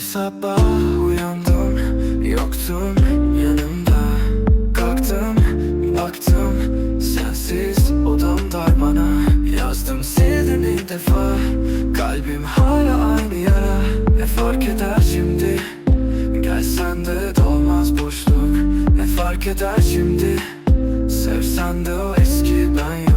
Bir sabah uyandım Yoktun yanımda. Kalktım baktım Sensiz odam dar bana. Yazdım sildim ilk defa Kalbim hala aynı yara. Ne fark eder şimdi? Gelsen de dolmaz boşluk. Ne fark eder şimdi? Sevsen de o eski ben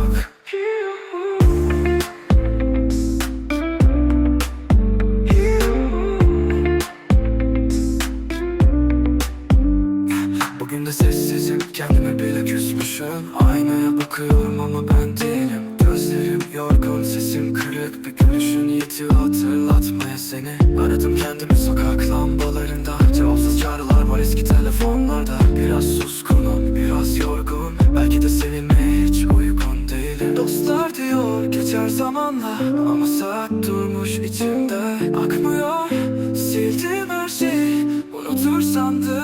kendime bile küsmüşüm. Aynaya bakıyorum ama ben değilim. Gözlerim yorgun sesim kırık. Bir gülüşün yetiyor hatırlatmaya seni. Aradım kendimi sokak lambalarında. Cevapsız çağrılar var eski telefonlarda. Biraz suskunum biraz yorgun. Belki de seninle hiç uygun değilim. Dostlar diyor geçer zamanla. Ama saat durmuş içimde. Akmıyor sildim her şeyi. Unutur sandım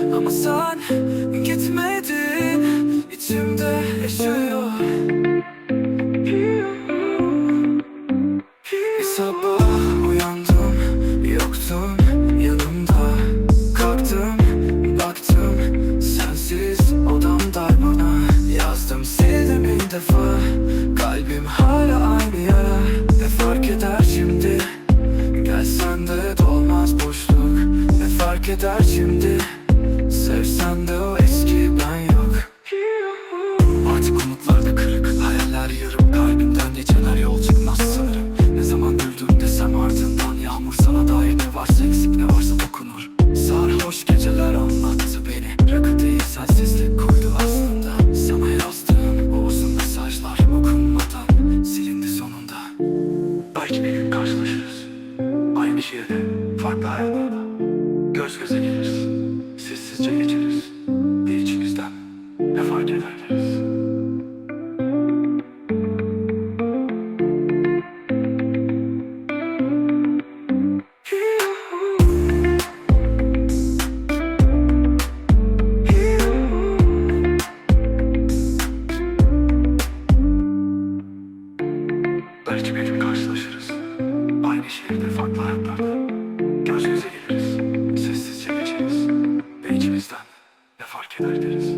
Ama sen gitmedin İçimde yaşıyor. Bir sabah uyandım Yoktun yanımda. Kalktım baktım Sensiz odam dar bana. Yazdım sildim bir defa Kalbim hala aynı yara Ne fark eder şimdi? Gelsen de dolmaz boşluk. Ne fark eder şimdi Sevsen de o eski ben yok. Artık umutlar da kırık Hayaller yarım. Kalbimden geçenler yol çıkmaz sanırım. Ne zaman güldüm desem ardından Yağmur sana dair ne varsa eksik ne varsa dokunur. Sarhoş geceler anlattı beni. Rakı değil sensizlik koydu aslında. Sana yazdığım bu uzun mesajlar Okunmadan silindi sonunda. Belki bir gün karşılaşırız. Aynı şehirde farklı hayatlarda. Göz göze geliriz. Sessizce geçeriz Aynı şehirde farklı hayatlarda Göz göze geliriz Sessizce geçeriz Ve içimizden ne fark eder deriz